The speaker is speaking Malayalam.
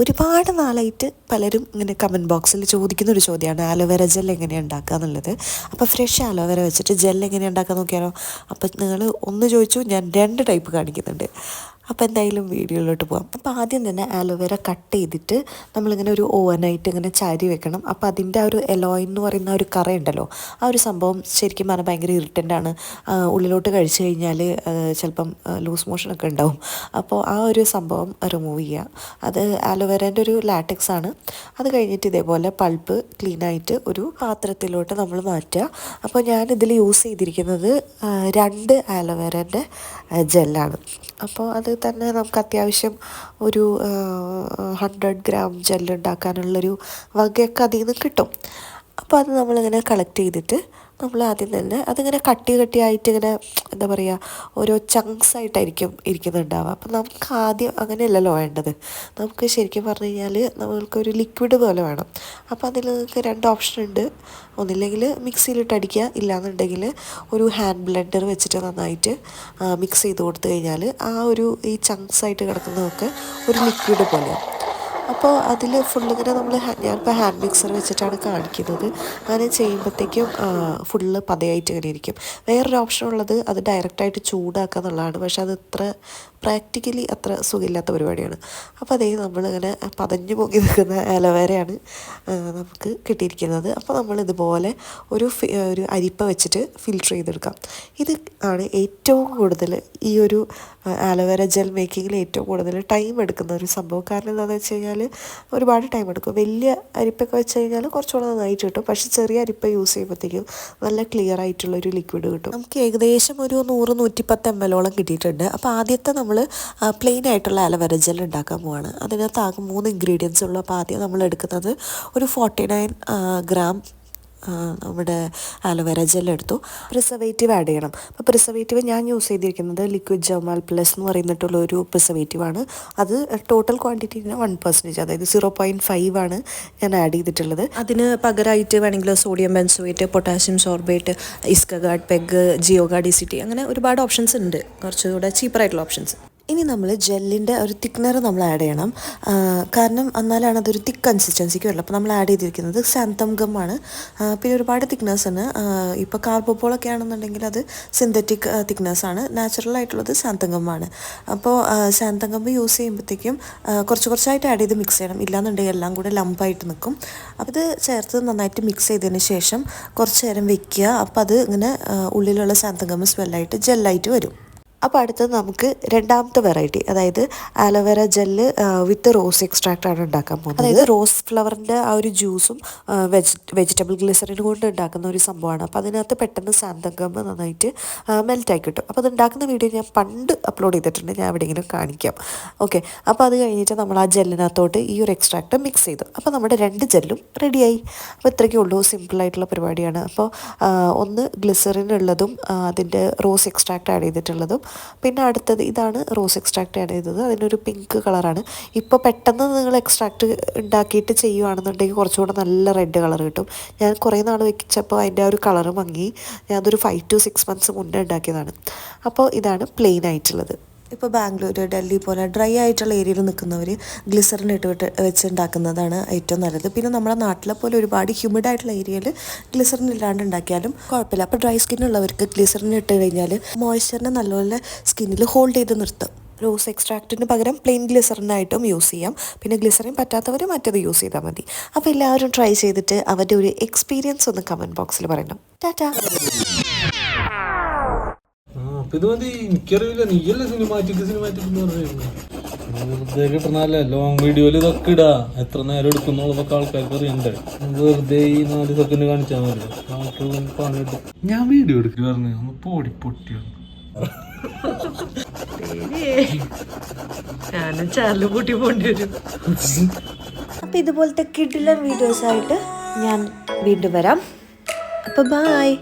ഒരുപാട് നാളായിട്ട് പലരും ഇങ്ങനെ കമന്റ് ബോക്സിൽ ചോദിക്കുന്ന ഒരു ചോദ്യമാണ്. ആലോവേര ജെൽ എങ്ങനെയാണ് ഉണ്ടാക്കുക എന്നുള്ളത്. അപ്പോൾ ഫ്രഷ് ആലോവേര വെച്ചിട്ട് ജെൽ എങ്ങനെയാണ് ഉണ്ടാക്കുക നോക്കിയാലോ? അപ്പോൾ നിങ്ങൾ ഒന്ന് ചോദിച്ചു ഞാൻ രണ്ട് ടൈപ്പ് കാണിക്കുന്നുണ്ട്. അപ്പോൾ എന്തായാലും വീഡിയോയിലോട്ട് പോകാം അപ്പോൾ ആദ്യം തന്നെ ആലോവേര കട്ട് ചെയ്തിട്ട് നമ്മളിങ്ങനെ ഒരു ഓവനായിട്ട് ഇങ്ങനെ ചാരി വെക്കണം. അപ്പോൾ അതിന്റെ ആ ഒരു എലോയിൻ എന്ന് പറയുന്ന ഒരു കറ ഉണ്ടല്ലോ ആ ഒരു സംഭവം ശരിക്കും പറഞ്ഞാൽ ഭയങ്കര ആണ്. ഉള്ളിലോട്ട് കഴിച്ചു കഴിഞ്ഞാൽ ചിലപ്പം ലൂസ് മോഷനൊക്കെ ഉണ്ടാവും. അപ്പോൾ ആ ഒരു സംഭവം റിമൂവ് ചെയ്യുക അത് ആലോവേരേന്റെ ഒരു ലാറ്റക്സ് ആണ്. അത് കഴിഞ്ഞിട്ട് ഇതേപോലെ പൾപ്പ് ക്ലീനായിട്ട് ഒരു പാത്രത്തിലോട്ട് നമ്മൾ മാറ്റുക. അപ്പോൾ ഞാൻ ഇതിൽ യൂസ് ചെയ്തിരിക്കുന്നത് രണ്ട് ആലോവേരേന്റെ ജെല്ലാണ്. അപ്പോൾ അത് തന്നെ നമുക്ക് അത്യാവശ്യം ഒരു ഹൺഡ്രഡ് ഗ്രാം ജെല്ലുണ്ടാക്കാനുള്ളൊരു വകയൊക്കെ അതിൽ നിന്ന് കിട്ടും. അപ്പോൾ അത് നമ്മളിങ്ങനെ കളക്ട് ചെയ്തിട്ട് നമ്മൾ ആദ്യം തന്നെ അതിങ്ങനെ കട്ടി കട്ടിയായിട്ട് ഇങ്ങനെ എന്താ പറയുക ഓരോ ചങ്ക്സ് ആയിട്ടായിരിക്കും ഇരിക്കുന്നുണ്ടാവുക. അപ്പം നമുക്ക് ആദ്യം അങ്ങനെയല്ലല്ലോ വേണ്ടത്. നമുക്ക് ശരിക്കും പറഞ്ഞു കഴിഞ്ഞാൽ നമ്മൾക്കൊരു ലിക്വിഡ് പോലെ വേണം. അപ്പോൾ അതിൽ നിങ്ങൾക്ക് രണ്ട് ഓപ്ഷൻ ഉണ്ട്. ഒന്നില്ലെങ്കിൽ മിക്സിയിലിട്ട് അടിക്കുക. ഇല്ലാന്നുണ്ടെങ്കിൽ ഒരു ഹാൻഡ് ബ്ലെൻഡർ വെച്ചിട്ട് നന്നായിട്ട് മിക്സ് ചെയ്ത് കൊടുത്തു കഴിഞ്ഞാൽ ആ ഒരു ഈ ചങ്ക്സ് ആയിട്ട് കിടക്കുന്നതൊക്കെ ഒരു ലിക്വിഡ് പോലെയാണ് അപ്പോൾ അതിൽ ഫുള്ള് ഇങ്ങനെ നമ്മൾ ഞാനിപ്പോൾ ഹാൻഡ് മിക്സർ വെച്ചിട്ടാണ് കാണിക്കുന്നത്. അങ്ങനെ ചെയ്യുമ്പോഴത്തേക്കും ഫുള്ള് പതയായിട്ട് ഇങ്ങനെ ഇരിക്കും. വേറൊരു ഓപ്ഷൻ ഉള്ളത് അത് ഡയറക്റ്റായിട്ട് ചൂടാക്കുക എന്നുള്ളതാണ്. പക്ഷെ അത് ഇത്ര പ്രാക്ടിക്കലി അത്ര സുഖമില്ലാത്ത പരിപാടിയാണ്. അപ്പോൾ അതേ നമ്മളിങ്ങനെ പതഞ്ഞു പോകി നിൽക്കുന്ന അലോവേരയാണ് നമുക്ക് കിട്ടിയിരിക്കുന്നത്. അപ്പോൾ നമ്മൾ ഇതുപോലെ ഒരു ഒരു അരിപ്പ വെച്ചിട്ട് ഫിൽറ്റർ ചെയ്തെടുക്കാം. ഇത് ആണ് ഏറ്റവും കൂടുതൽ ഈ ഒരു ആലോവേര ജെൽ മേക്കിങ്ങിൽ ഏറ്റവും കൂടുതൽ ടൈം എടുക്കുന്ന ഒരു സംഭവം. കാരണം എന്താണെന്ന് വെച്ച് കഴിഞ്ഞാൽ ഒരുപാട് ടൈം എടുക്കും. വലിയ അരിപ്പൊക്കെ വെച്ച് കഴിഞ്ഞാൽ കുറച്ചുകൂടെ നന്നായിട്ട് കിട്ടും. പക്ഷേ ചെറിയ അരിപ്പ യൂസ് ചെയ്യുമ്പോഴത്തേക്കും നല്ല ക്ലിയർ ആയിട്ടുള്ള ഒരു ലിക്വിഡ് കിട്ടും. നമുക്ക് ഏകദേശം ഒരു നൂറ് നൂറ്റിപ്പത്ത് എം എല്ലോളം കിട്ടിയിട്ടുണ്ട്. അപ്പോൾ ആദ്യത്തെ നമ്മൾ പ്ലെയിൻ ആയിട്ടുള്ള അലവര ജെൽ ഉണ്ടാക്കാൻ പോവാണ്. അതിനകത്ത് ആകെ മൂന്ന് ഇൻഗ്രീഡിയൻസ് ഉള്ളൂ. അപ്പോൾ ആദ്യം നമ്മൾ എടുക്കുന്നത് ഒരു ഫോർട്ടി നയൻ ഗ്രാം നമ്മുടെ ആലോവേര ജെൽ എടുത്തു. പ്രിസർവേറ്റീവ് ആഡ് ചെയ്യണം. അപ്പോൾ പ്രിസർവേറ്റീവ് ഞാൻ യൂസ് ചെയ്തിരിക്കുന്നത് ലിക്വിഡ് ജമാൽ പ്ലസ് എന്ന് പറയുന്നിട്ടുള്ള ഒരു പ്രിസർവേറ്റീവ് ആണ്. അത് ടോട്ടൽ ക്വാണ്ടിറ്റിന് വൺ പെർസെന്റേജ് അതായത് സീറോ പോയിന്റ് ഫൈവ് ആണ് ഞാൻ ആഡ് ചെയ്തിട്ടുള്ളത്. അതിന് പകരമായിട്ട് വേണമെങ്കിൽ sodium benzoate potassium sorbate Iscaguard PEG Geogard ECT അങ്ങനെ ഒരുപാട് ഓപ്ഷൻസ് ഉണ്ട്. കുറച്ചുകൂടെ ചീപ്പറായിട്ടുള്ള ഓപ്ഷൻസ്. ഇനി നമ്മൾ ജെല്ലിന്റെ ഒരു തിക്നർ നമ്മൾ ആഡ് ചെയ്യണം. കാരണം എന്നാലാണ് അതൊരു തിക്ക് കൺസിസ്റ്റൻസിക്ക് വരുള്ളൂ അപ്പോൾ നമ്മൾ ആഡ് ചെയ്തിരിക്കുന്നത് സാന്തം ആണ്. പിന്നെ ഒരുപാട് തിക്നെസ് ആണ് ഇപ്പോൾ കാർബോപോളൊക്കെ ആണെന്നുണ്ടെങ്കിൽ അത് സിന്തറ്റിക് നാച്ചുറൽ ആയിട്ടുള്ളത് സാന്തം ആണ്. അപ്പോൾ സാന്തം ഗം യൂസ് ചെയ്യുമ്പോഴത്തേക്കും കുറച്ച് കുറച്ചായിട്ട് ആഡ് ചെയ്ത് മിക്സ് ചെയ്യണം. ഇല്ലാന്നുണ്ടെങ്കിൽ എല്ലാം കൂടെ ലംപായിട്ട് നിൽക്കും അപ്പോൾ ഇത് ചേർത്ത് നന്നായിട്ട് മിക്സ് ചെയ്തതിന് ശേഷം കുറച്ച് നേരം വെക്കുക. അപ്പോൾ അത് ഇങ്ങനെ ഉള്ളിലുള്ള സാന്തം ഗം സ്മെല്ലായിട്ട് ജെല്ലായിട്ട് വരും. അപ്പോൾ അടുത്തത് നമുക്ക് രണ്ടാമത്തെ വെറൈറ്റി അതായത് aloe vera gel with rose extract ആണ് ഉണ്ടാക്കാൻ പോകുന്നത്. അതായത് റോസ് ഫ്ലവറിന്റെ ആ ഒരു ജ്യൂസും വെജ് വെജിറ്റബിൾ ഗ്ലിസറിൻ കൊണ്ട് ഉണ്ടാക്കുന്ന ഒരു സംഭവമാണ്. അപ്പോൾ അതിനകത്ത് പെട്ടെന്ന് സാന്തകം നന്നായിട്ട് മെൽറ്റായി കിട്ടും. അപ്പോൾ അത് ഉണ്ടാക്കുന്ന വീഡിയോ ഞാൻ പണ്ട് അപ്ലോഡ് ചെയ്തിട്ടുണ്ട്. ഞാൻ എവിടെയെങ്കിലും കാണിക്കാം. ഓക്കെ അപ്പോൾ അത് കഴിഞ്ഞിട്ട് നമ്മൾ ആ ജെല്ലിനകത്തോട്ട് ഈ ഒരു എക്സ്ട്രാക്റ്റ് മിക്സ് ചെയ്തു. അപ്പോൾ നമ്മുടെ രണ്ട് ജെല്ലും റെഡിയായി അപ്പോൾ ഇത്രയ്ക്കേ ഉള്ളൂ. സിമ്പിളായിട്ടുള്ള പരിപാടിയാണ്. അപ്പോൾ ഒന്ന് ഗ്ലിസറിൻ ഉള്ളതും അതിന്റെ റോസ് എക്സ്ട്രാക്റ്റ് ആഡ് ചെയ്തിട്ടുള്ളതും പിന്നെ അടുത്തത് ഇതാണ് റോസ് എക്സ്ട്രാക്റ്റ് ആഡ് ചെയ്തത്. അതിനൊരു പിങ്ക് കളറാണ്. ഇപ്പോൾ പെട്ടെന്ന് നിങ്ങൾ എക്സ്ട്രാക്റ്റ് ഉണ്ടാക്കിയിട്ട് ചെയ്യുവാണെന്നുണ്ടെങ്കിൽ കുറച്ചുകൂടെ നല്ല റെഡ് കളർ കിട്ടും. ഞാൻ കുറേ നാൾ വെച്ചപ്പോൾ അതിന്റെ ആ ഒരു കളർ മങ്ങി. ഞാൻ ഫൈവ് ടു സിക്സ് മന്ത്സ് മുന്നേ ഉണ്ടാക്കിയതാണ്. അപ്പോൾ ഇതാണ് പ്ലെയിൻ ആയിട്ടുള്ളത്. ഇപ്പോൾ ബാംഗ്ലൂർ ഡൽഹി പോലെ ഡ്രൈ ആയിട്ടുള്ള ഏരിയയിൽ നിൽക്കുന്നവർ ഗ്ലിസറിൻ ഇട്ട് വിട്ട് വെച്ച് ഉണ്ടാക്കുന്നതാണ് ഏറ്റവും നല്ലത്. പിന്നെ നമ്മുടെ നാട്ടിലെ പോലെ ഒരുപാട് ഹ്യൂമിഡ് ആയിട്ടുള്ള ഏരിയയിൽ ഗ്ലിസറിൻ ഇല്ലാണ്ട് ഉണ്ടാക്കിയാലും കുഴപ്പമില്ല. അപ്പോൾ ഡ്രൈ സ്കിൻ ഉള്ളവർക്ക് ഗ്ലിസറിൻ ഇട്ട് കഴിഞ്ഞാൽ മോയ്സ്ചറിനെ നല്ലപോലെ സ്കിന്നിൽ ഹോൾഡ് ചെയ്ത് നിർത്തും. റോസ് എക്സ്ട്രാക്റ്റിന് പകരം പ്ലെയിൻ ഗ്ലിസറിനായിട്ടും യൂസ് ചെയ്യാം. പിന്നെ ഗ്ലിസറിൻ പറ്റാത്തവർ മറ്റത് യൂസ് ചെയ്താൽ മതി. അപ്പോൾ എല്ലാവരും ട്രൈ ചെയ്തിട്ട് അവരുടെ ഒരു എക്സ്പീരിയൻസ് ഒന്ന് കമന്റ് ബോക്സിൽ പറയണം. ടാറ്റാ. അപ്പൊ ഇത് മതി എനിക്കറിയില്ല. നീയല്ലേ സിനിമാറ്റിക് സിനിമാറ്റിക് എന്ന് പറഞ്ഞു വെറുതെ കിട്ടണല്ലേ ലോങ് വീഡിയോയിൽ ഇതൊക്കെ ഇടാ. എത്ര നേരം എടുക്കുന്നുള്ളതൊക്കെ ആൾക്കാർക്ക് അറിയണ്ടേ? വെറുതെ ഈ നാല് സെക്കൻഡ് കാണിച്ചാൽ മതി. ഞാൻ വീഡിയോ എടുക്കുക പറഞ്ഞു. ഒന്ന് പോടി പൊട്ടിയാണ് ഞാനും ചാനൽ കൂട്ടി പോണ്ടി വരും. അപ്പോൾ ഇതുപോലത്തെ കിടിലം വീഡിയോസ് ആയിട്ട് ഞാൻ വീണ്ടും വരാം. അപ്പൊ ബായ്